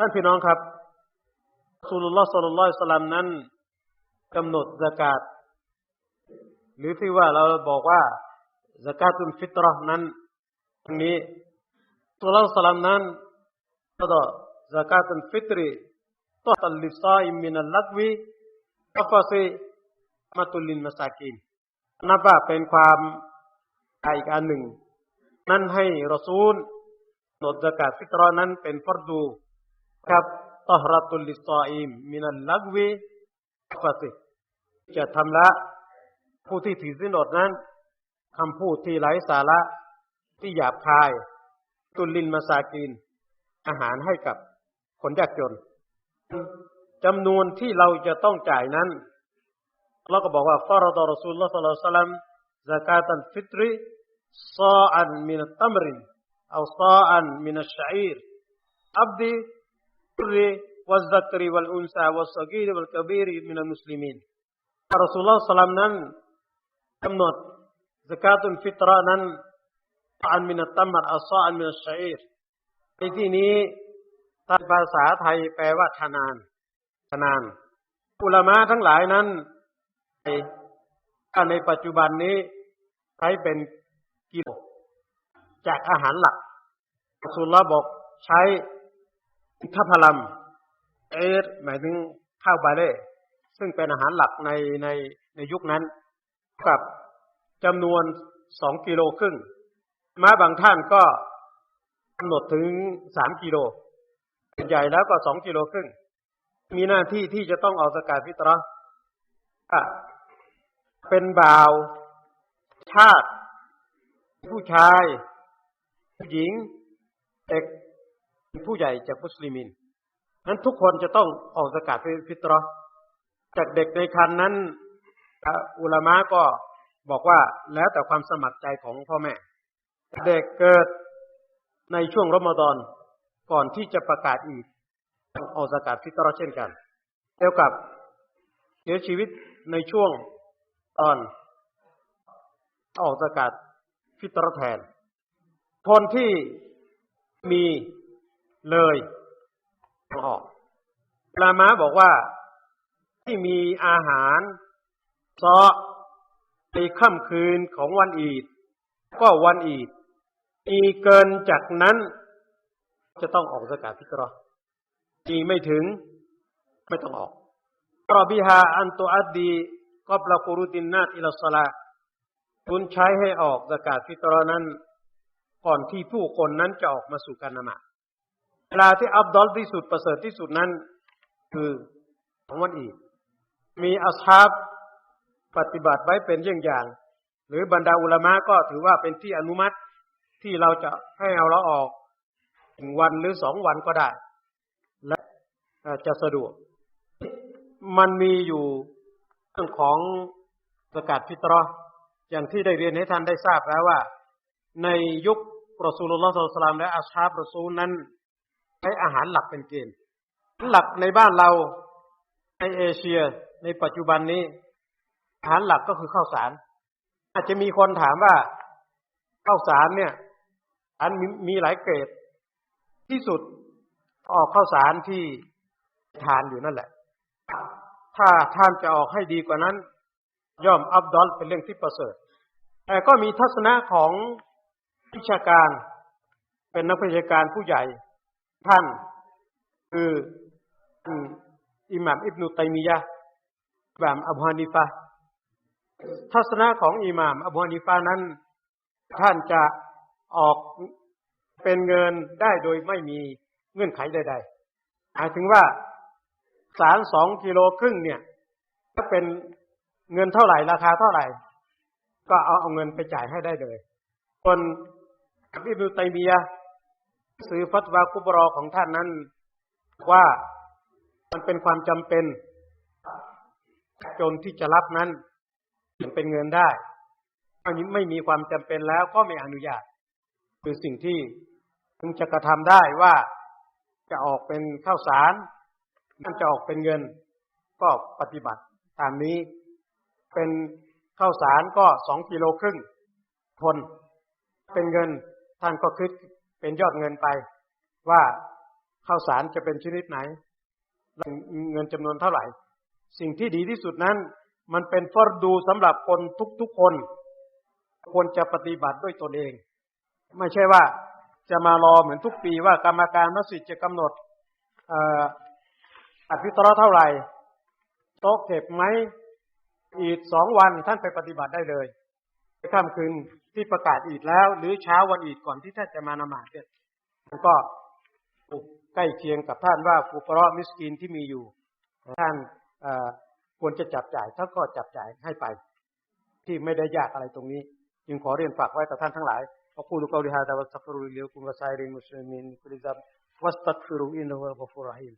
ท่านพี่น้องครับสุลลอฮ์สัลลัลลอฮุสลัมนั้นกำหนดสกาดหรือที่ว่าเราบอกว่าสกาตุลฟิตรห์นั้นนี้สุลลอฮ์สลัมนั้นก็ต่อสกาตุลฟิตรีต่อตัลลิซาอิมินัลลักวีอัฟซีมาตุลินมาสากินนับว่าเป็นความอีกอันหนึ่ง นั้นให้รอซูลนดสกาดฟิตรนั้นเป็นฟรดู ครับตอฮรัตุลิซาอิมมินัลลักวีฟาซจะทำละผู้ที่ถือสินอดนั้นคำพูดที่ไร้สาระที่หยาบคาย ตุลินมาซากิน อาหารให้กับคนยากจนจำนวนที่เราจะต้องจ่ายนั้น เราก็บอกว่าฟารดอรสูลละสัลลัมซากาตันฟิตรีซออันมินตัมรินเอาซออันมินชัยร์อับดี والذكر والأنثى والصغير والكبير من المسلمين รอสูลลอฮ์สลัมนั้นกำหนดสกาตุนฟิตรานั้นอันมินตัมมัดอัลซออันมินชัยรในที่นี้ถ้าภาษาไทยแปลว่าทนานทนานอุลามะทั้งหลายนั้นถ้าในปัจจุบันนี้ใช้เป็นกิโลจากอาหารหลักสุลลาบอกใช้ ทัพลัมเอสหมายถึงข้าวบาเล่ซึ่งเป็นอาหารหลักในในในยุคนั้นกับจำนวนสองกิโลครึ่งม้าบางท่านก็กำหนดถึงสามกิโลใหญ่แล้วก็สองกิโลครึ่ง มีหน้าที่ที่จะต้องออกสกาดฟิตรอะเป็นบ่าว ชาติ ผู้ชาย ผู้หญิงเด็ก ผู้ใหญ่จากมุสลิมินนั้นทุกคนจะต้องออกสกาดฟิตรจากเด็กในคันนั้นอุลามะก็บอกว่าแล้วแต่ความสมัครใจของพ่อแม่ เด็กเกิดในช่วงรอมฎอนก่อนที่จะประกาศอีกออกสกาดฟิตรเช่นกันเกี่ยวกับเสียชีวิตในช่วงตอนออกสกาดฟิตรแทนคนที่มี เลยออกลามาบอกว่าที่มีอาหารซอในค่ำคืนของวันอีด ก็วันอีดมีเกินจากนั้น จะต้องออกสกาดฟิตรมีไม่ถึง ไม่ต้องออกรอบิฮาอันตุอัดดีก็ปลากุรุตินนาติลสลาคุณใช้ให้ออกสกาดฟิตรนั้น ก่อนที่ผู้คนนั้นจะออกมาสู่การนมา เวลาที่อับดอลที่สุดประเสริฐที่สุดนั้น คือของวันอีดมีอัสฮาบปฏิบัติไว้เป็นเยี่ยงอย่าง หรือบรรดาอุลามะก็ถือว่าเป็นที่อนุมัติที่เราจะให้เอาเราออกหนึ่งวันหรือสองวันก็ได้ และจะสะดวก มันมีอยู่เรื่องของสกัดฟิตรออย่างที่ได้เรียนให้ท่านได้ทราบแล้วว่า ในยุครอสูลุลลอฮฺสัลลัมและอัชฮาบรอซูลนั้น ใช้อาหารหลักเป็นเกณฑ์หลักในบ้านเราในเอเชียในปัจจุบันนี้ อาหารหลักก็คือข้าวสาร อาจจะมีคนถามว่าข้าวสารเนี่ยอันมีหลายเกรดที่สุดออกข้าวสารที่ทานอยู่นั่นแหละ ถ้าท่านจะออกให้ดีกว่านั้น ย่อมอับดอลเป็นเรื่องที่ประเสริฐ แต่ก็มีทัศนะของวิชาการ เป็นนักวิชาการผู้ใหญ่ ท่าน คืออิหม่ามอิบนุตัยมียะแบบอับฮานิฟะทัศนะของอิหม่ามอับฮานิฟะนั้น ท่านจะออกเป็นเงินได้โดยไม่มีเงื่อนไขใดๆหมายถึงว่าสารสองกิโลครึ่งเนี่ยถ้าเป็นเงินเท่าไหร่ราคาเท่าไหร่ ก็เอาเอาเงินไปจ่ายให้ได้เลย คนอิบนุตัยมียะ ซื้อฟัตวาคุบรอของท่านนั้น ว่ามันเป็นความจำเป็นจนที่จะรับนั้นยังเป็นเงินได้อันนี้ไม่มีความจำเป็นแล้วก็ไม่อนุญาต คือสิ่งที่พึงจะกระทำได้ว่าจะออกเป็นข้าวสารนั่นจะออกเป็นเงิน ก็ปฏิบัติตามนี้ เป็นข้าวสารก็สองกิโลครึ่งทน เป็นเงินท่านก็คิด เป็นยอดเงินไป ว่าข้าวสารจะเป็นชนิดไหน เงินจำนวนเท่าไหร่ สิ่งที่ดีที่สุดนั้น มันเป็นฟอร์ดูสำหรับคนทุกๆคน ควรจะปฏิบัติด้วยตนเอง ไม่ใช่ว่าจะมารอเหมือนทุกปีว่ากรรมการมัสยิดจะกำหนดอัดพิตรเท่าไหร่โต๊ะเก็บไหมอีกสองวันท่านไปปฏิบัติได้เลยค่ำคืน ที่ประกาศอีดแล้ว หรือเช้าวันอีดก่อนที่ท่านจะมานมาดเนี่ยมันก็ใกล้เคียงกับท่านว่าฟูกรอมิสกินที่มีอยู่ ท่านควรจะจับจ่ายท่าก็จับจ่ายให้ไป ที่ไม่ได้ยากอะไรตรงนี้ จึงขอเรียนฝากไว้กับท่านทั้งหลายอักูลุกอลิฮะดะวัสฟรุลิลกุมวะซริมุสลิมินกุลิซับวัสตัฟิรุอินนะวะฟูรหิม